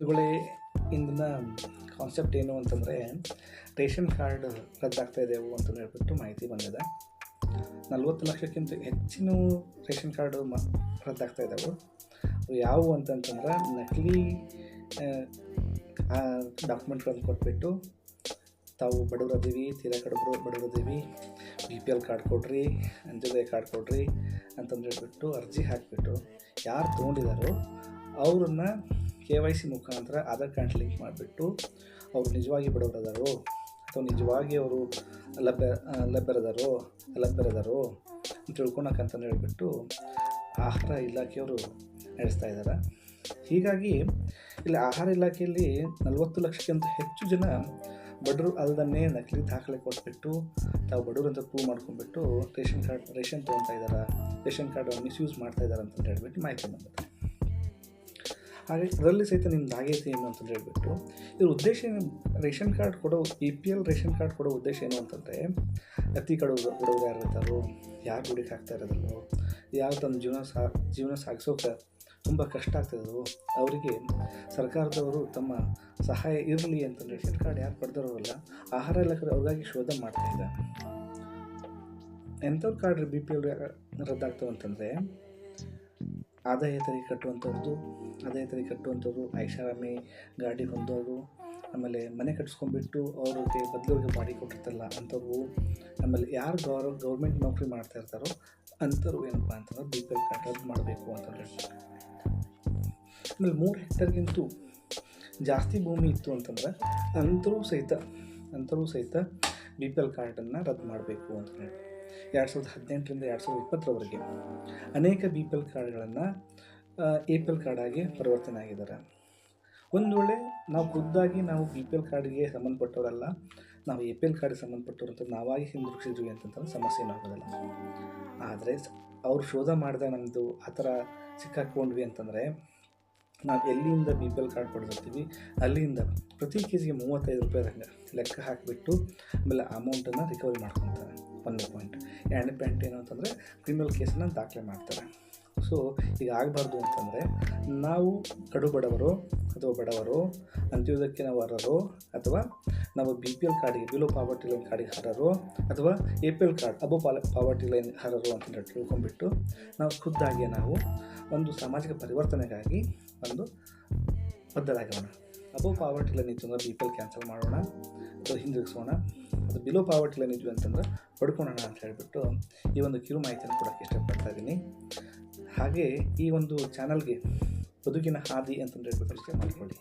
ಇವುಗಳೇ ಇಂದಿನ ಕಾನ್ಸೆಪ್ಟ್ ಏನು ಅಂತಂದರೆ ರೇಷನ್ ಕಾರ್ಡ್ ರದ್ದಾಗ್ತಾ ಇದ್ದೇವು ಅಂತ ಹೇಳ್ಬಿಟ್ಟು ಮಾಹಿತಿ ಬಂದಿದೆ. ನಲ್ವತ್ತು ಲಕ್ಷಕ್ಕಿಂತ ಹೆಚ್ಚಿನ ರೇಷನ್ ಕಾರ್ಡು ಮ, ರದ್ದಾಗ್ತಾ ಇದ್ದಾವೆ ಅವು ಯಾವುವು ಅಂತಂತಂದ್ರೆ ನಕಲಿ ಡಾಕ್ಯುಮೆಂಟ್ಗಳನ್ನು ಕೊಟ್ಬಿಟ್ಟು ತಾವು ಬಡವರದೀವಿ ತೀರಾ ಕಡಬರು ಬಡವರದೀವಿ ಬಿ ಪಿ ಎಲ್ ಕಾರ್ಡ್ ಕೊಡ್ರಿ, ಅಂತ್ಯೋದಯ ಕಾರ್ಡ್ ಕೊಡ್ರಿ ಅಂತಂದು ಹೇಳ್ಬಿಟ್ಟು ಅರ್ಜಿ ಹಾಕಿಬಿಟ್ಟು ಯಾರು ತೊಗೊಂಡಿದ್ದಾರೋ ಅವ್ರನ್ನ ಕೆ ವೈ ಸಿ ಮುಖಾಂತರ ಆಧಾರ್ ಕಾರ್ಡ್ ಲಿಂಕ್ ಮಾಡಿಬಿಟ್ಟು ಅವರು ನಿಜವಾಗಿ ಬಡವರದಾರೋ ಅಥವಾ ನಿಜವಾಗಿ ಅವರು ಲಭ್ಯ ಲಭ್ಯರದಾರೋ ಲಭ್ಯರದಾರೋ ತಿಳ್ಕೊಳಕ್ಕೆ ಅಂತಲೇ ಹೇಳ್ಬಿಟ್ಟು ಆಹಾರ ಇಲಾಖೆಯವರು ನಡೆಸ್ತಾ ಇದ್ದಾರೆ. ಹೀಗಾಗಿ ಇಲ್ಲಿ ಆಹಾರ ಇಲಾಖೆಯಲ್ಲಿ ನಲವತ್ತು ಲಕ್ಷಕ್ಕಿಂತ ಹೆಚ್ಚು ಜನ ಬಡರು ಅಲ್ಲದನ್ನೇ ನಕಲಿ ದಾಖಲೆ ಕೊಟ್ಬಿಟ್ಟು ತಾವು ಬಡವರು ಅಂತ ಪ್ರೂವ್ ಮಾಡ್ಕೊಂಡ್ಬಿಟ್ಟು ರೇಷನ್ ಕಾರ್ಡ್, ರೇಷನ್ ತೊಗೊತಾ ಇದ್ದಾರೆ, ರೇಷನ್ ಕಾರ್ಡ್ ಮಿಸ್ಯೂಸ್ ಮಾಡ್ತಾ ಇದ್ದಾರೆ ಅಂತ ಹೇಳ್ಬಿಟ್ಟು ಮಾಹಿತಿ ಬಂದಿದೆ. ಹಾಗೆ ಅದರಲ್ಲಿ ಸಹಿತ ನಿಮ್ದು ಆಗೈತೆ ಏನು ಅಂತಂದು ಹೇಳಿಬಿಟ್ಟು, ಇದ್ರ ಉದ್ದೇಶ ಏನು? ರೇಷನ್ ಕಾರ್ಡ್ ಕೊಡೋ A P L ration card ಕೊಡೋ ಉದ್ದೇಶ ಏನು ಅಂತಂದರೆ, ಅತಿ ಕಡೋ ಕೊಡೋದು ಯಾರು ಇರ್ತಾರೋ, ಯಾರು ಹುಡುಕಿ ಹಾಕ್ತಾ ಯಾರು ತಮ್ಮ ಜೀವನ ಸಾ, ಜೀವನ ಸಾಗಿಸೋಕೆ ತುಂಬ ಕಷ್ಟ ಆಗ್ತಿದ್ರು ಅವರಿಗೆ ಸರ್ಕಾರದವರು ತಮ್ಮ ಸಹಾಯ ಇರಲಿ ಅಂತಂದ್ರೆ ರೇಷನ್ ಕಾರ್ಡ್ ಯಾರು ಪಡೆದಿರೋಲ್ಲ ಆಹಾರ ಇಲಾಖೆ ಅವ್ರಿಗಾಗಿ ಶೋಧ ಮಾಡ್ತಾ ಇದ್ದಾರೆ. ಎಂಥವ್ರ ಕಾರ್ಡ್ ಬಿ ಪಿ ಎಲ್ ರದ್ದಾಗ್ತವೆ ಅಂತಂದರೆ ಆದಾಯ ತೆರಿಗೆ ಕಟ್ಟುವಂಥವ್ರದ್ದು ಆದಾಯ ತೆರಿಗೆ ಕಟ್ಟುವಂಥವ್ರು ಐಷಾರಾಮಿ ಗಾಡಿ ಹೊಂದೋರು ಆಮೇಲೆ ಮನೆ ಕಟ್ಸ್ಕೊಂಡ್ಬಿಟ್ಟು ಅವ್ರಿಗೆ ಬದಲಿಗೆ ಮಾಡಿ ಕೊಟ್ಟಿರ್ತಲ್ಲ ಅಂಥವ್ರು, ಆಮೇಲೆ ಯಾರು ಗೌರ್ ಗೌರ್ಮೆಂಟ್ ನೌಕರಿ ಮಾಡ್ತಾ ಇರ್ತಾರೋ ಅಂಥವ್ರು ಏನಪ್ಪ ಅಂತಂದ್ರೆ ಬಿ ಪಿ ಎಲ್ ಕಾರ್ಡ್ ಮಾಡಬೇಕು ಅಂತ ಹೇಳ್ತಾರೆ. ಆಮೇಲೆ ಮೂರು ಹೆಕ್ಟರ್ಗಿಂತೂ ಜಾಸ್ತಿ ಭೂಮಿ ಇತ್ತು ಅಂತಂದ್ರೆ ಅಂಥರೂ ಸಹಿತ ಅಂಥರೂ ಸಹಿತ ಬಿ ಪಿ ಎಲ್ ಕಾರ್ಡನ್ನು ರದ್ದು ಮಾಡಬೇಕು ಅಂತ ಹೇಳಿ ಎರಡು ಸಾವಿರದ ಹದಿನೆಂಟರಿಂದ ಎರಡು ಸಾವಿರದ ಇಪ್ಪತ್ತರವರೆಗೆ ಅನೇಕ ಬಿ ಪಿ ಎಲ್ ಕಾರ್ಡ್ಗಳನ್ನು ಎ ಪಿ ಎಲ್ ಕಾರ್ಡಾಗಿ ಪರಿವರ್ತನೆ ಆಗಿದ್ದಾರೆ. ಒಂದು ವೇಳೆ ನಾವು ಖುದ್ದಾಗಿ ನಾವು ಬಿ ಪಿ ಎಲ್ ಕಾರ್ಡ್ಗೆ ಸಂಬಂಧಪಟ್ಟವರಲ್ಲ, ನಾವು ಎ ಪಿ ಎಲ್ ಕಾರ್ಡ್ಗೆ ಸಂಬಂಧಪಟ್ಟವ್ರು ಅಂತ ನಾವಾಗಿ ಹಿಂದಿರುಗಿಸಿದ್ವಿ ಅಂತಂದ್ರೆ ಸಮಸ್ಯೆ ಏನಾಗೋದಿಲ್ಲ ಆದರೆ ಅವ್ರು ಶೋಧ ಮಾಡಿದ ನಮ್ಮದು ಆ ಥರ ಸಿಕ್ಕಾಕ್ಕೊಂಡ್ವಿ ಅಂತಂದರೆ, ನಾವು ಎಲ್ಲಿಂದ ಬಿ ಪಿ ಎಲ್ ಕಾರ್ಡ್ ಪಡೆದಿರ್ತೀವಿ, ಅಲ್ಲಿಂದ ಪ್ರತಿ ಕೆ ಜಿಗೆ ಮೂವತ್ತೈದು ರೂಪಾಯಿ ಲೆಕ್ಕ ಹಾಕಿಬಿಟ್ಟು ಆಮೇಲೆ ಅಮೌಂಟನ್ನು ರಿಕವರಿ ಮಾಡ್ಕೊತಾರೆ. ಒಂದನೇ ಪ್ಯಾಂಟ್ ಏನು ಅಂತಂದರೆ ಕ್ರಿಮಿನಲ್ ಕೇಸನ್ನು ದಾಖಲೆ ಮಾಡ್ತಾರೆ. ಸೊ, ಈಗ ಆಗಬಾರ್ದು ಅಂತಂದರೆ ನಾವು ಕಡು ಬಡವರು ಅಥವಾ ಬಡವರು, ಅಂತ್ಯೋದಯಕ್ಕೆ ನಾವು ಅರ್ಹರು ಅಥವಾ ನಾವು ಬಿ ಪಿ ಎಲ್ ಕಾರ್ಡಿಗೆ, ಬಿಲೋ ಪಾವರ್ಟಿ ಲೈನ್ ಕಾರ್ಡಿಗೆ ಅರ್ಹರು ಅಥವಾ A P L card, above ಪಾಲ ಪಾವರ್ಟಿ ಲೈನ್ ಹರರು ಅಂತ ತಿಳ್ಕೊಂಡ್ಬಿಟ್ಟು ನಾವು ಖುದ್ದಾಗಿ ನಾವು ಒಂದು ಸಾಮಾಜಿಕ ಪರಿವರ್ತನೆಗಾಗಿ ಒಂದು ಬದ್ಧರಾಗೋಣ. ಅಬೋ ಪಾವರ್ಟಿ ಲೈನ್ ಇತ್ತು ಅಂದರೆ ಬಿ ಪಿ ಎಲ್ ಕ್ಯಾನ್ಸಲ್ ಮಾಡೋಣ ಅಥವಾ ಹಿಂದಿರುಗಿಸೋಣ. ಅದು ಬಿಲೋ ಪಾವರ್ಟಿ ಲೈನ್ ಇದ್ವಿ ಅಂತಂದ್ರೆ ಪಡ್ಕೊಳ್ಳೋಣ ಅಂತ ಹೇಳಿಬಿಟ್ಟು ಈ ಒಂದು ಕಿರು ಮಾಹಿತಿಯನ್ನು ಕೊಡೋಕ್ಕೆ ಇಷ್ಟಪಡ್ತಾ ಇದ್ದೀನಿ. ಹಾಗೆ ಈ ಒಂದು ಚಾನಲ್ಗೆ ಬದುಕಿನ ಹಾದಿ ಅಂತಂದು ಹೇಳ್ಬಿಟ್ಟು ಯು ಮಾಡ್ಕೊಳ್ಳಿ.